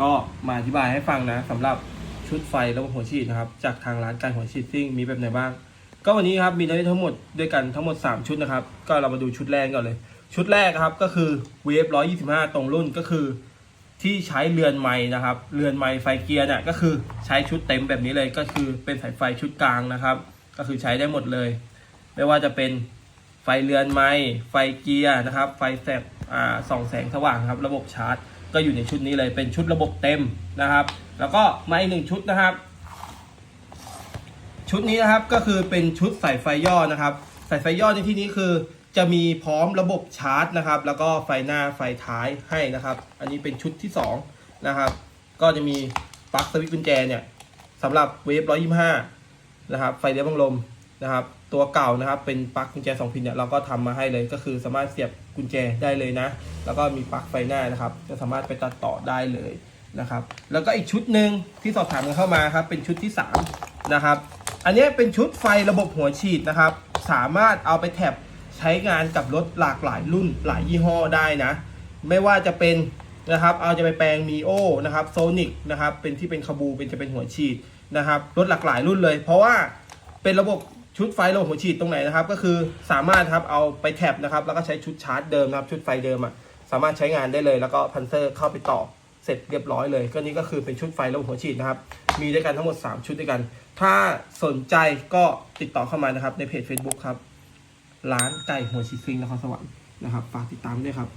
ก็มาอธิบายให้ฟังนะสำหรับชุดไฟระบบหัวฉีดนะครับจากทางร้านการหัวฉีดซิ่งมีแบบไหนบ้าง ก็วันนี้ครับมีได้ทั้งหมดด้วยกันทั้งหมด 3 ชุดนะครับ ก็เรามาดูชุดแรกก่อนเลย ชุดแรกครับก็คือเวฟ125ตรงรุ่นก็คือ ที่ใช้เรือนไม้นะครับเรือนไม้ไฟเกียร์เนี่ยก็คือใช้ชุดเต็มแบบนี้เลยก็คือเป็นสายไฟชุดกลางนะครับ ก็คือใช้ได้หมดเลย ไม่ว่าจะเป็นไฟเรือนไม้ไฟเกียร์นะครับ ไฟแสงอ่าส่องแสงสว่างครับ ระบบชาร์จ ก็อยู่ในชุดนี้เลยเป็นชุดระบบเต็มนะครับ แล้วก็มาอีกหนึ่งชุดนะครับ ชุดนี้นะครับก็คือเป็นชุดสายไฟย่อนะครับสายไฟย่อในที่นี้คือจะมีพร้อมระบบชาร์จนะครับ แล้วก็ไฟหน้าไฟท้ายให้นะครับ อันนี้เป็นชุดที่สองนะครับก็จะมีปลั๊กสวิตช์กุญแจเนี่ยสำหรับเวฟ125นะครับไฟเลี้ยวบังลม นะครับ ตัวเก่านะครับเป็นปลั๊กกุญแจ2พินเนี่ยเราก็ทำมาให้เลยก็คือสามารถเสียบกุญแจได้เลยนะ แล้วก็มีปลั๊กไฟหน้านะครับก็สามารถไปตัดต่อได้เลยนะครับ แล้วก็อีกชุดหนึ่งที่สอบถามกันเข้ามาครับ เป็นชุดที่สามนะครับ อันนี้เป็นชุดไฟระบบหัวฉีดนะครับ สามารถเอาไปแท็บใช้งานกับรถหลากหลายรุ่นหลายยี่ห้อได้นะ ไม่ว่าจะเป็นนะครับ เอาจะไปแปลงมีโอนะครับโซนิกนะครับ เป็นที่เป็นคาบูเป็นจะเป็นหัวฉีดนะครับ รถหลากหลายรุ่นเลย เพราะว่าเป็นระบบ ชุดไฟระบบหัวฉีดตรงไหนนะครับ ก็คือสามารถครับเอาไปแท็บนะครับ แล้วก็ใช้ชุดชาร์จเดิมนะครับชุดไฟเดิมอะสามารถใช้งานได้เลย แล้วก็พันเซอร์เข้าไปต่อเสร็จเรียบร้อยเลย ก็นี่ก็คือเป็นชุดไฟระบบหัวฉีดนะครับ มีด้วยกันทั้งหมด 3 ชุดด้วยกัน ถ้าสนใจก็ติดต่อเข้ามานะครับในเพจ Facebook ครับร้านไก่หัวฉีดซิงนครสวรรค์นะครับฝากติดตามด้วยครับ